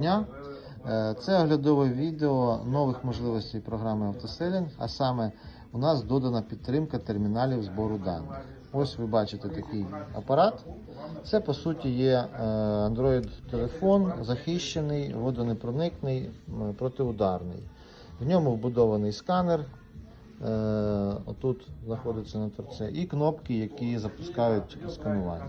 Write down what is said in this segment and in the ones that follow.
дня. Е, Це оглядове відео нових можливостей програми автоселінг, а саме у нас додана підтримка терміналів збору даних. Ось ви бачите такий апарат. Це по суті є е, Android-телефон, захищений, водонепроникний, протиударний. В ньому вбудований сканер. е, Отут знаходиться на торце, і кнопки, які запускають сканування.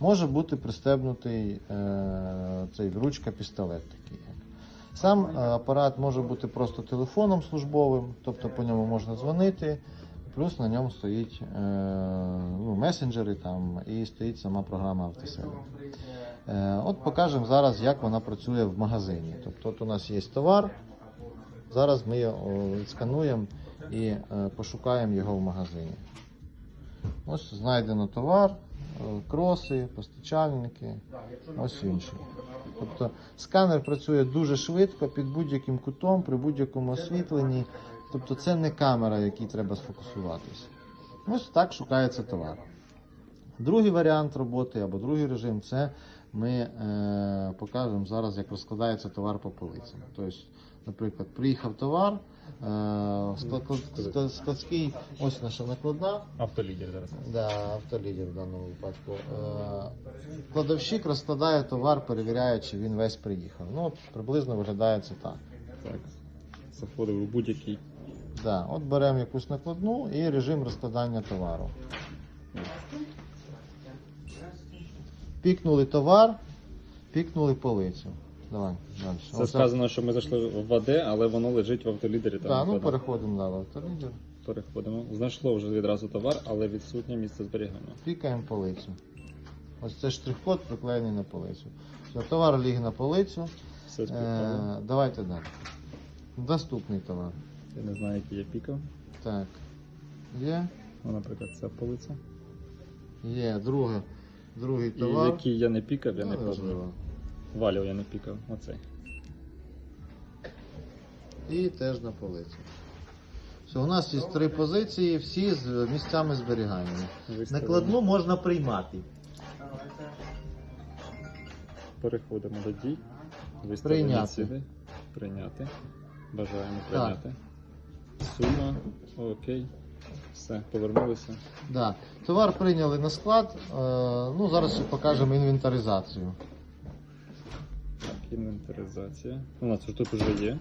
Може бути пристебнутий е, цей ручка пістолет такий. Сам е, апарат може бути просто телефоном службовим, тобто по ньому можна дзвонити, плюс на ньому стоїть е, ну, месенджери там, і стоїть сама програма автоселі. От покажемо зараз, як вона працює в магазині. Тобто от у нас є товар, зараз ми його відскануємо і пошукаємо його в магазині. Ось знайдено товар, кроси, постачальники, ось інший. Тобто сканер працює дуже швидко під будь-яким кутом, при будь-якому освітленні. Тобто це не камера, якій треба сфокусуватися. Ось так шукається товар. Другий варіант роботи або другий режим це ми е, покажемо зараз, як розкладається товар по полицям. Тобто, наприклад, приїхав товар, е, склад, склад- складський, ось наша накладна, Автолідер зараз. Да, автолідер в даному випадку. Е, Кладовщик розкладає товар, перевіряє, чи він весь приїхав. Ну, приблизно виглядає це так. Так. Заходив у будь-який. Да, от беремо якусь накладну і режим розкладання товару. Пікнули товар, пікнули полицю. Давай далі. Це сказано, що ми зайшли в АД, але воно лежить в автолідері. Так, ну переходимо да, в автолідер. Переходимо. Знайшло вже відразу товар, але відсутнє місце зберігання. Пікаємо полицю. Ось це штрих-код приклеєний на полицю. Все, товар ліг на полицю. Все. Е, давайте далі. Наступний товар. Я не знаю, який я пікав. Так. Є. Ну, наприклад, це полиця. Є. Друге. Другий І товар. який я не пікав, я не пам'ятаю. Валів я не пікав. Оцей. І теж на полиці. Все, у нас є три позиції, всі з місцями зберігання. Накладну можна приймати. Переходимо до дій. Виставлені Прийняти. Прийняти. Бажаємо Так. прийняти. Сума. Окей. Все, повернулися. Да. Товар прийняли на склад. Е, ну, зараз ще покажемо інвентаризацію. Так, інвентаризація. У нас тут вже є.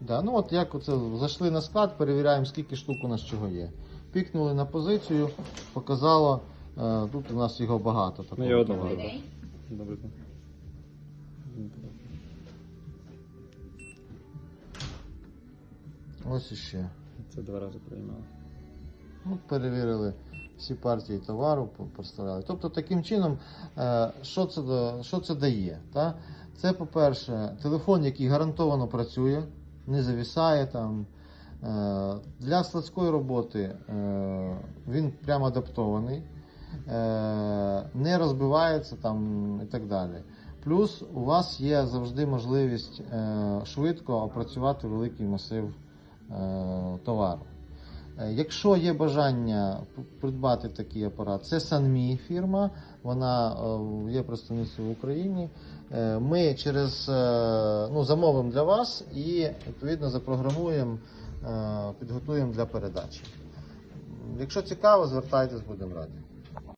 Да, ну от як оце зайшли на склад, перевіряємо, скільки штук у нас чого є. Пікнули на позицію, показало, е, тут у нас його багато. Ну, Такого я одного Добре. Ось іще. Це два рази приймали. Ну, перевірили всі партії товару, по- поставляли. Тобто таким чином, е, що це, що це дає? Та? Це, по-перше, телефон, який гарантовано працює, не завісає там. Е, Для складської роботи е, він прямо адаптований, не розбивається там і так далі. Плюс у вас є завжди можливість швидко опрацювати великий масив товару. Е, Якщо є бажання придбати такий апарат, це Санмі фірма, вона е, є представницею в Україні. Е, Ми через ну, замовимо для вас і відповідно запрограмуємо, підготуємо для передачі. Якщо цікаво, звертайтесь, будемо раді.